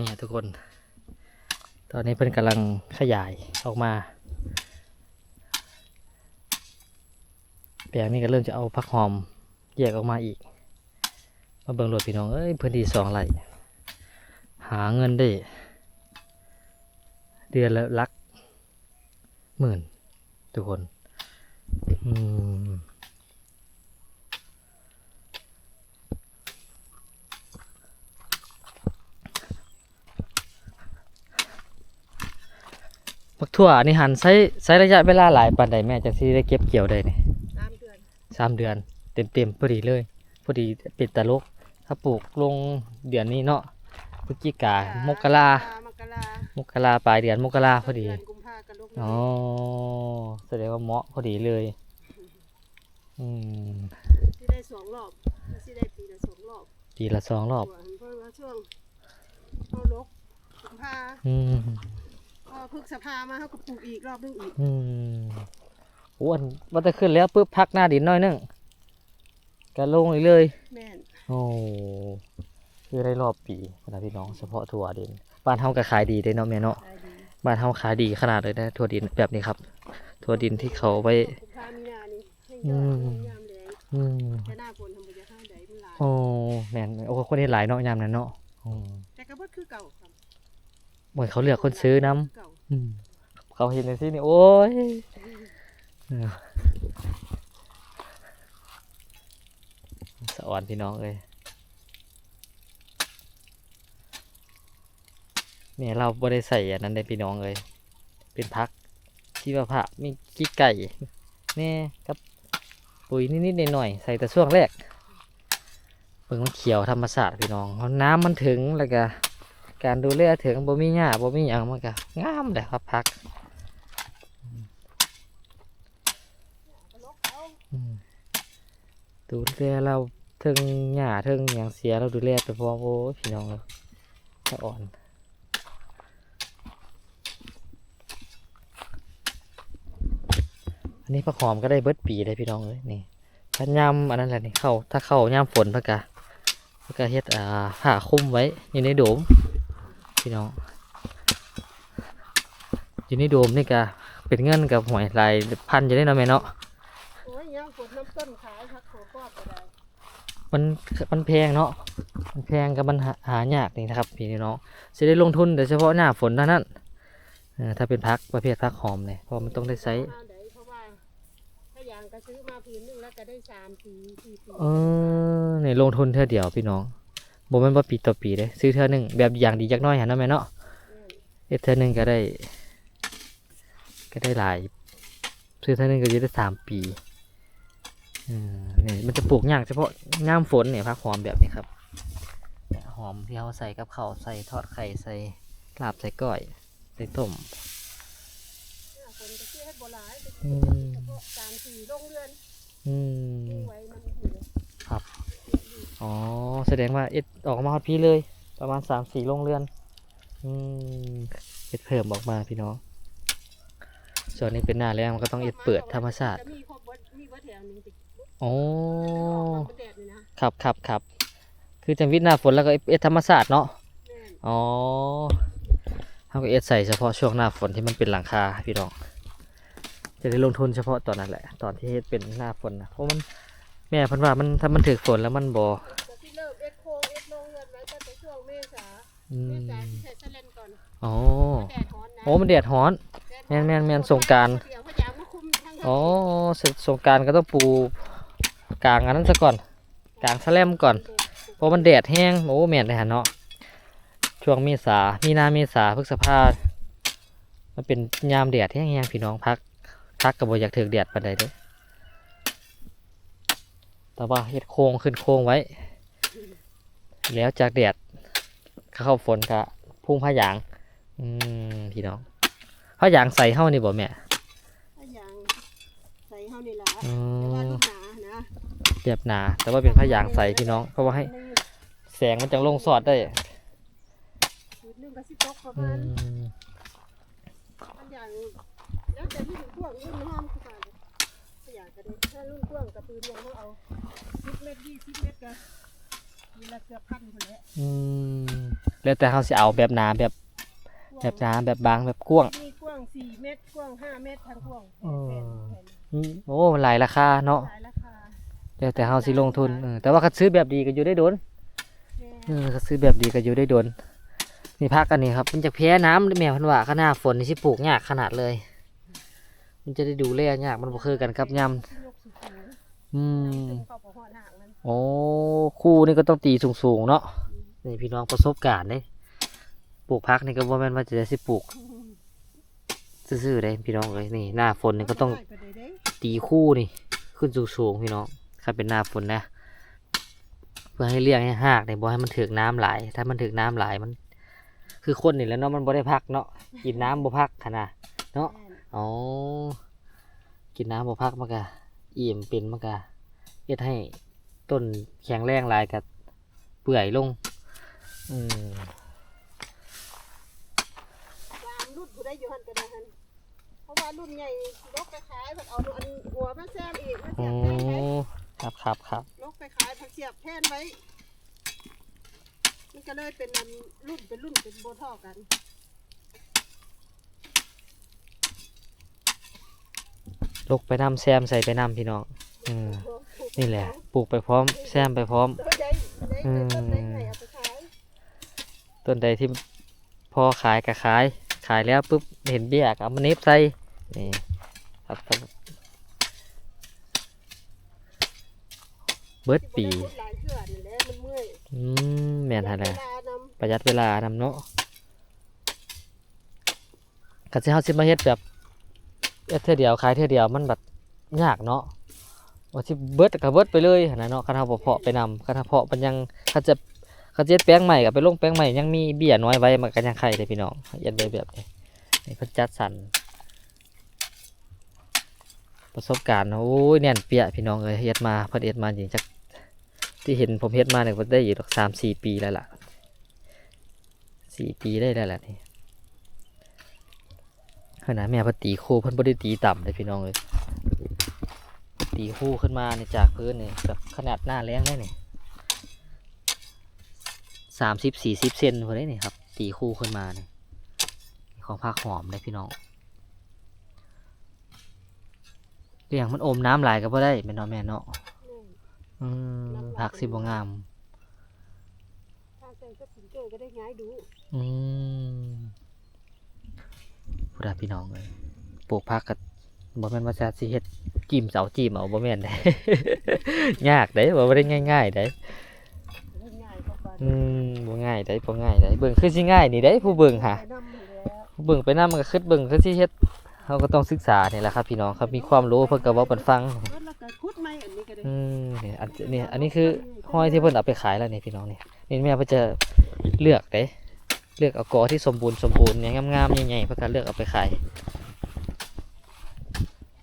นี่ทุกคน ตอนนี้เพิ่นกำลังขยายออกมาแปลงนี้ก็เริ่มจะเอาผักหอมแยกออกมาอีก มาเบิ่งรถพี่น้อง เอ้ยพื้นที่สองไร่หาเงินได้ เดือนละลักหมื่น ทุกคน อืม ทั่วนี่หันใช้ใช้ระยะเวลาหลายปานใดแม่จังสิได้เก็บเกี่ยวได้นี่สามเดือนสามเดือน เต็มเต็มๆพอดีเลยพอดีปิดตะลกถ้าปลูกลงเดือนนี้เนาะพฤศจิกามกรามกรามกราปลายเดือนมกราพอดีเนกุมภากันลูกอ๋อแสดงว่าเหมาะพอดีเลย อืมที่ได้สองรอบที่ได้ปีละสองรอบปีละสองรอบเพราะว่าช่วงเข้าลกกุมภาอืมพ อพฤษภามาเขาก็ปลูกอีกรอบนึงอีกอืมอ้วนว่าจะขึ้นแล้วปุ๊บพักหน้าดินหน้อยนึงก็ลงอีกเลย แม่นโอ้คือได้รอบปีนะพี่น้องเฉพาะถั่วดินบ้านเฮาก็ขายดีได้เนาะแม่เนาะได้ดีบ้านเฮาขายดีขนาดเลยนะถั่วดินแบบนี้ครับถั่วดินที่เขาไว้ กุมภามีนานี่ให้ยอดอืมยามแรงอืมแต่หน้าฝนทำบุญจะข้างใดมันหลายโอ้แม่นโอ้คนนี้หลายเนาะยามนั้นเนาะอืมแต่ก็บ่คือเก่าครั บเหมือนเขาเลือกคนซื้อน้เก่าำอืมเขาเห็นในที่นี่โอ้ยเออสะอ่อนพี่น้องเลยเนี่ยเราบ่ได้ใส่อันนั้นได้พี่น้องเลยเป็นพักที่ว่าผักมีกี้ไก่แน่กับปุ๋ยนิดๆหน่อยๆใส่แต่ช่วงแรกเบิ่งมันเขียวธรรมชาติพี่น้องเพราะน้ำมันถึงแล้วก็ การดูแลถึงบ่มีหญ้าบ่มีหยังมันก็งามเลยครับพักดูแลเราถึงหญ้าถึงหยังเสียเราดูแลไปพร้อมโอ้พี่น้องเลยสะอ่อนอันนี้ผักหอมก็ได้เบิดปีเลยพี่น้องเอ้ยนี่ถ้ายำอันนั้นแหละนี่เข้าถ้าเข้ายำฝนพะกะพะกะเฮ็ดอ่าผ้าคลุมไว้อยู่ในโดม พี่น้องอยู่ในโดมนี่กะเป็นเงินกับหวยหลายพันจะได้เนาะแม่เนาะโอ้ยยามฝนน้ำต้นขายผักโขก็ก็ได้มันมันแพงเนาะมันแพงกับมันหาหายากนี่นะครับพี่น้องจะได้ลงทุนแต่เฉพาะหน้าฝนเท่านั้นเออถ้าเป็นพักประเภทพักหอมเนี่ยเพราะมันต้องได้ใช้ข้าวใดเพราะว่าถ้าอย่างก็ซื้อมาผืนหนึงแล้วก็ได้สามปีสี่ปีเออในลงทุนเท่าเดียวพี่น้อง บ่แม่นว่าปีต่อปีเด้ซื้อเท่านึงแบบอย่างดีจักหน้อยหันเนาะแม่เนาะแม่นเอ็ดเท่านึงก็ได้ ก็ได้หลาย ซื้อเท่านึงก็จะได้สามปีอืมนี่มันจะปลูกยากเฉพาะย่ามฝนเนี่ยพักหอมแบบนี้ครับเนี่ยหอมที่เขาใส่กับข้าวใส่ทอดไข่ใส่ลาบใส่ก้อย ใส่ต้มหน้าฝนก็ซื้อให้โบราณอืม อ๋อ แสดงว่าเอ็ดออกมาฮอดพี่เลย ประมาณสามสี่โรงเรือน อืมเอ็ดเพิ่มออกมาพี่น้อง ส่วนนี้เป็นหน้าแรงมันก็ต้องเอ็ดเปิดธรรมชาติจะมีครบเบิดมีเบิดแถวหนึงติโอ้ออกมาเป็นแดดนี่นะครับครับครับ คือจังวิทย์หน้าฝนแล้วก็เอ็ดธรรมชาติเนาะ แม่นอ๋อเขาก็เอ็ดใส่เฉพาะช่วงหน้าฝนที่มันเป็นหลังคาพี่น้อง จะได้ลงทุนเฉพาะตอนนั้นแหละ ตอนที่เฮ็ดเป็นหน้าฝนนะเพราะมัน แม่เพันว่ามันถ้ามันถึกฝนแล้วมันบ่จะที่เริ่มเอ็ดโคเอ็ดโรงเรือนไว้ตั้งแต่ช่วงเมษาอืเมมษาที่ใช้สลนก่อนอ๋อแดดร้อนนะโอ้มันแดดร้อน แม่นแม่นแม่นสงกรานต์ เดี๋ยวพยายามมาคุมทั้งอ๋อเสร็จสงกรารก็ต้องปูกลางอันนั้นซะก่อน กลางแสลมก่อน เพราะมันแดดแห้งโอ้แม่นเลยฮะเนาะช่วงเมษามีนาเมษาพฤษภามันเป็นยามแดดแห้งๆพี่น้องพักพักกับบอยากถึกแดดปานใดเด้อ แต่ว่าเฮ็ดโค้งขึ้นโค้งไว้ แล้วจากแดดก็เข้าฝนกะพุ่งผ้ายาง อืมพี่น้องผ้ายางใส่เข้านี่บ่แม่พยายามใส่เฮานี่ล่ะอืแต่ว่ามลูกหนานะแบบหนา แต่ว่าเป็นผ้ายางใส่พี่น้อง เพราะว่าให้แสงมันจังลงสอดได้ชุดหนึงก็สิตกประอืมาณมมันอย่างแล้วแต่ที่รุ่นพ่วงรุ่นห้อมคือกันพยายาม ก็ดูถ้าลูกกว้องกระตือเดียวก็เอาสิบเม็ดดีทิบเม็ดกันมีละเกือบพันคนแหละอืมแล้วแต่เขาจะเอาแบบหนาแบบแบบหนาแบบบางแบบกว้างมีกว้างสี่เม็ดกว้างห้าเม็ดทั้งกว้างแอืโอ้หลายราคาเนาะหราคาแล้แต่เขาสิลงทุนแต่ว่าเขาซื้อแบบดีก็อยู่ได้โดนแน่ซื้อแบบดีก็อยู่ได้โดนนี่พักกันนี่ครับมันจะแพ้น้ำแม่เพันว่าขนาดฝนที่ปลูกยากขนาดเลย มันจะได้ดูแลยากมันบ่คือกันครับยำอืมโอ้คู่นี่ก็ต้องตีสูงๆเนาะนี่พี่น้องประสบการณ์เนี่ยปลูกพักนี่ก็ว่าแม่นว่าจะได้สิปลูกซื่อๆเลยพี่น้องเลยนี่หน้าฝนนี่ก็ต้องตีคู่นี่ขึ้นสูงๆพี่น้องครับเป็นหน้าฝนนะ เพื่อให้เลี้ยงให้หากในบ่ให้มันถึกน้ำไหลถ้ามันถึกน้ำไหลมัน คือคนนี่แล้วเนาะมันบ่ได้พักเนาะกินน้ำบ่พักขนาดเนาะ อ กินน้ำบ่พักมากะอิ่มเป็นมากะเอ็ดให้ต้นแข็งแรงลายกับเปื่อยลง อืมรุ่นใหญ่ลกไปขายแบบเอาอันหัวมาแซมอีกมาแซมแทนไว้ครับครับครับลกไปขายผักเสียบแทนไว้ มันก็เลยเป็นรุ่นเป็นรุ่นเป็นโบท่อกัน ลกไปน้ำแซมใส่ไปน้ำพี่น้องอืมนี่แหละปลูกไปพร้อม แซมไปพร้อมอืมต้นใดที่พอขายก็ขาย ขายแล้วปุ๊บเห็นเบี้ยก็เอามาเน็บใส่นี่ครับเบิดปีอืมแม่นฮะแหละประหยัดเวลานำเนาะกัดเสิเฮาสิมาเฮ็ดแบบ เอ็ดเท่าเดียวขายเท่าเดียวมันแบบยากเนาะว่าที่เบิดกับเบิดไปเลยนะเนาะคณะเพาะไปนำคณะเพาะมันยังเขาจะเขาจะแป้งใหม่กับไปลงแป้งใหม่ยังมีเบี้ยน้อยไว้มันก็ยังไข่เลยพี่น้องเอ็ดเลแบบนี้พิ่จัดสันประสบการณ์โอ้ยเนี่นเปียพี่น้องเลยเฮ็ดมาเพิ่นเฮ็ดมาจริงจากที่เห็นผมเฮ็ดมาเนี่ยเพิ่นได้อยู่หลักสามสี่ปีแล้วล่ะสี่ปีได้แล้วล่ะนี่ ขนาดแม่พันตีโคเพิ่นบ่ได้ตีต่ำเลยพี่น้องเลยตีคู่ขึ้นมาเนี่ยจากพื้นเนี่ยแบบขนาดหน้าแรงได้เนี่ยสามสิบสี่สิบเซนพอได้นี่ครับ ตีคู่ขึ้นมาเนี่ยของผักหอมเลยพี่น้องเรื่องมันอมน้ำไหลก็บ่ได้เป็นน้องแม่เนาะอืมผักสิบงามอืม พุทธพี่น้องเลยปลูกพักกับบ่แมนมาจาสิเฮ็ดจิ้มเสาจิ้มเอาบ่แมนได้ ยากได้บ่ได้ง่ายๆได้อืมบ่ง่ายได้บ่ง่ายได้เบิ่งคือสิง่ายนี่ได้ผู้เบิ่งค่ะผู้เบิ่งไปนำมันก็คิดเบิ่งคือสิเฮ็ดเฮาก็ต้องศึกษานี่แหละครับพี่น้องครับมีความรู้เพิ่นก็เว้าเพิ่นฟังอืมนี่อันนี้อันนี้คือห้อยที่เพิ่นเอาไปขายแล้วนี่พี่น้องนี่นี่แม่เพิ่นจะเลือกได้ เลือกเอากอที่สมบูรณ์สมบูรณ์เนี่ยงามๆใหญ่ๆพักกันเลือกเอาไปขาย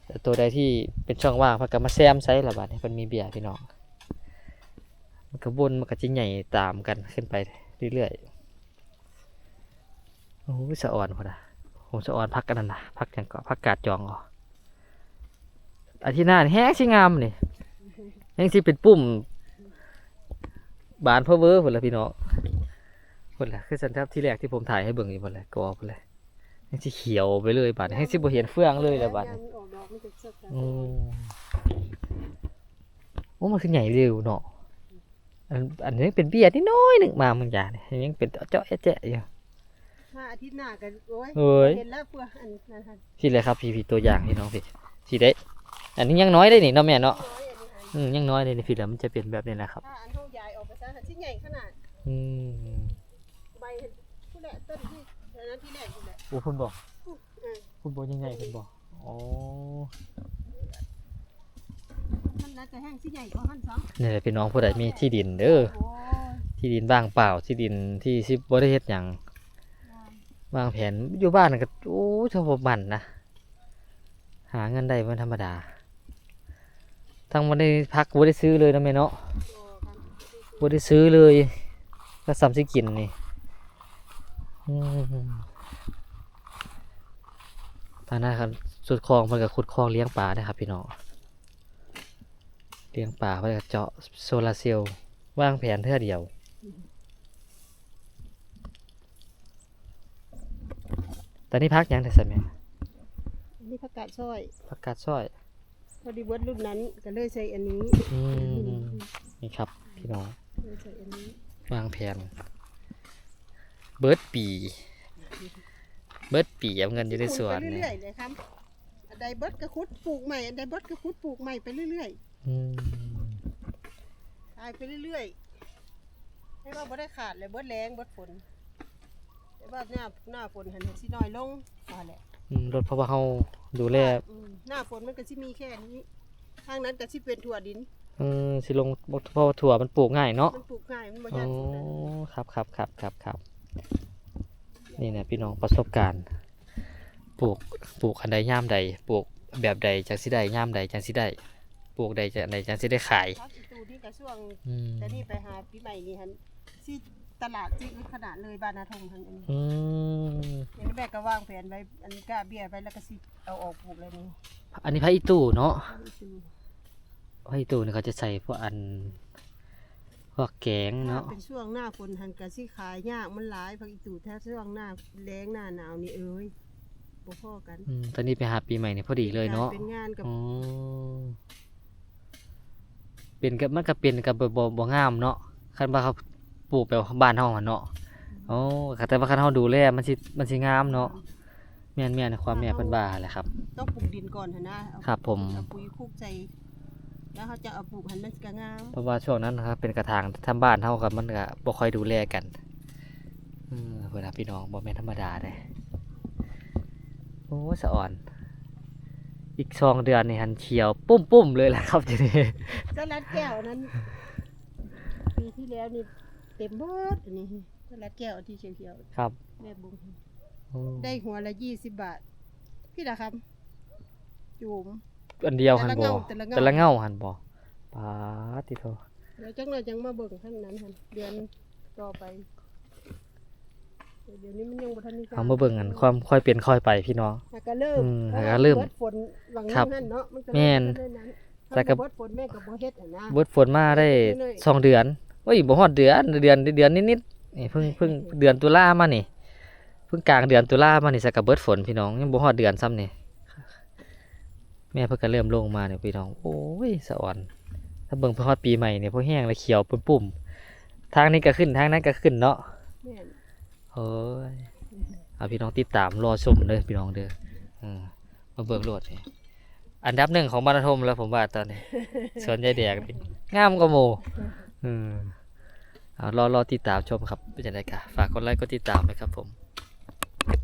แต่ตัวใดที่เป็นช่องว่างพักกันมาแซมไซส์ละบาทมันมีเบียร์พี่น้องมันก็วนมันก็จะใหญ่ตามกันขึ้นไปเรื่อยๆโอ้โยสะอ่อนพอนะผมสะอ่อนพักกันนั่นนะพักกันางก็พักกาดจองอ๋ออาทิตย์หน้าแห้งชิงามนี่แห้งสิเป็นปุ่มบานพ่อเวอร์ผลละพี่น้อง นละคือสันทับที่แรกที่ผมถ่ายให้เบิ่งนี่บนและกอพุ่นแหละให้สิเขียวไปเลยบัดให้สิบ่เห็นเฟืองเลยแล้บัดอออนโอ้อมันคือใหญ่เร็วเนาะอันอันนี้เป็นเบี้ยนิดน้อยหนึ่งมาบางอย่างนี่ยังเป็นเจาะแจ๊ะอยู่อาทิตย์หน้ากันโอ้ยเห็นแล้วเพื่ออันนั้นที่เลยครับพี่พี่ตัวอย่างพี่น้องพี่ที่ได้ อันนี้ยังน้อยได้นี่เนาะแม่เนาะอืมยังน้อยเลยนี่พี่แล้วมันจะเปลี่ยนแบบนี้นะครับอันเท่าใหญ่ออกไปซะชิ้นใหญ่ขนาดอืม ละต้นหพุ่นี่โอ้คุณบอกคุณบอกยังไงคุณบอกอ๋อมันน่าจะแห้งสิใหญ่กว่าหันสองนี่ยพี่น้องผู้ใดมีที่ดินเด้ออที่ดินบ้างเปล่าที่ดินที่ซิบ่ได้เฮ็ดหยังวางแผนอยู่บ้านก็โอ้ยชอบมันนะหาเงินได้เป็นธรรมดา ทั้งบ่ได้พักบ่ได้ซื้อเลยนะแม่เนาะ โอ้บ่ได้ซื้อเลยก็ซ้ำสิกินนี่ ตอนนั้นครับสุดคลองมันกับขุดคลองเลี้ยงปลานะครับ พี่น้องเลี้ยงปลาเพื่อเจาะโซลาเซลล์วางแผนเท่าเดียวตอนนี้พักยังแต่สมนี่ผักกาดซอยผักกาดซอยพอดีเวิร์ดรุ่นนั้นก็เลยใช้อันนี้นี่ครับ พี่น้องวางแผน เบิร์ดปี เบิร์ดปีเอาเงินอยู่ในสวนปเนี่เรื่ยอยๆเลยครับอันใดเบิดก็คุดปลูกใหม่อันใดเบิดก็คุดปลูกใหม่ไปเรื่อยอืมๆตายไปเรื่อยๆให้ว่าบ่ได้ขาดเลยเบิดแรงเบิดฝนแต่ว่าหน้าหน้าฝนหันสิน้อยลงมาแหละอืมรถเพราะว่าเขาดูแลอืมหน้าฝนมันก็สิมีแค่นี้ทางนั้นก็สิเป็นถั่วดิน เออสิลงเพราะว่าถั่วมันปลูกง่ายเนาะมันปลูกง่ายมันบ่อ๋ยาอกปลูกนะครับครับครับครับครับ นี่นะพี่น้องประสบการณ์ ปลูกปลูกอันใดย่ามใดปลูกแบบใดจังสิได้ย่ามใดจังสิได้ปลูกใดจังใดจังสิได้ขายพักอีตูนี่ก็ช่วงอืมแต่นี่ไปหาปีใหม่นี่หันสิตลาดสิขนาดเลยบ้านนาทงทางอันนี้อืมอย่างนี้แม่ก็วางแผนไว้อันนี้ก้าเบี้ยไว้แล้วก็สิเอาออกปลูกเลยนี่อันนี้พระอีตู้เนาะพักอีตูพระอีตู้เนี่ยเขาจะใส่พวกอัน พวกแกงถ้าเนาะเป็นช่วงหน้าฝนหันก็สิขายยากมันหลายพักอีตูถ้าช่วงหน้าแล้งหน้าหนาวนี่เอ้ยบ่พอกันอืมตอนนี้ไปหาปีใหม่เนี่ยพอดีเลยเนาะเป็นงานกับอ๋อเป็นกับมันก็เป็นกับบ่บ่บ่งามเนาะคันว่าเขาปลูกแบบบ้านเฮาหั่นเนาะโอ้แต่ว่าคันเฮาดูแลมันสิมันสิงามเนาะแม่นแม่นความแม่เพิ่นว่าแหละครับ ต้องปลูกดินก่อนหั่นนะเอาครับผม เอาปุ๋ยคลุกใจ แล้วเขาจะเอาปลูกหันมันก็งามเพราะว่าช่วงนั้นนะครับเป็นกระถางทำบ้านเฮากับมันก็บ่ค่อยดูแลกันอืมเพิ่นน่ะพี่น้องบ่แม่นธรรมดาเด้โอ้สะอ่อน อีกสองเดือนนี่หันเขียว ปุ้มๆเลยล่ะครับทีนี้สลัดแก้วนั้นปีที่แล้วนี่เต็มเบิดอันนี้สลัดแก้วที่เขียวครับๆแม่บุงอืมได้หัวละยี่สิบบาท พี่ละครับ จุ๋ม อันเดียวหันบ่แต่ละเงาแต่ละเงาหันบ่ปาติโทเดี๋ยวจังเลยจังมาเบิ่งข้างนั้นหันเดือนต่อไปเดี๋ยวนี้มันยังบ่ทันนี่เอามาเบิ่งกันความค่อยเป็นค่อยไปพี่น้องหาก็เริ่มอืมหาก็เริ่มบิดฝนหวังครับนั่นเนาะมันก็แม่นเริ่นั้นแต่แต่ก็ ก็เบิดฝนแม่ก็บ่เฮ็ดอะนะ เบิดฝนมาได้เรื่อยๆ สองเดือนโอ้ยบ่ฮอดเดือนเดือนเดือนนิดๆนี่เพิ่งเพิ่งเดือนตุลามานี่เพิ่งกลางเดือนตุลามานี่สักกะเบิดฝนพี่น้องยังบ่ฮอดเดือนซ้ำนี่ แม่เพิ่นก็เริ่มลงมาเนี่ยพี่น้อง โอ้ยสะอ่อน ถ้าเบิ่งพอฮอดปีใหม่เนี่ยพอแห้งแล้วเขียวปุ่มๆทางนี้ก็ขึ้นทางนั้นก็ขึ้นเนาะแม่นเฮ้ยเอาพี่น้องติดตามรอชมเลยพี่น้องเด้ออืมมาเบิกโลดนี่อันดับหนึ่งของบรรทมแล้วผมว่าตอนนี้ สวนยายแดงนี่งามกว่าโมอืมเอารอรอติดตามชมครับเป็นยังไงกะฝากกดไลค์กดติดตามไหมครับผม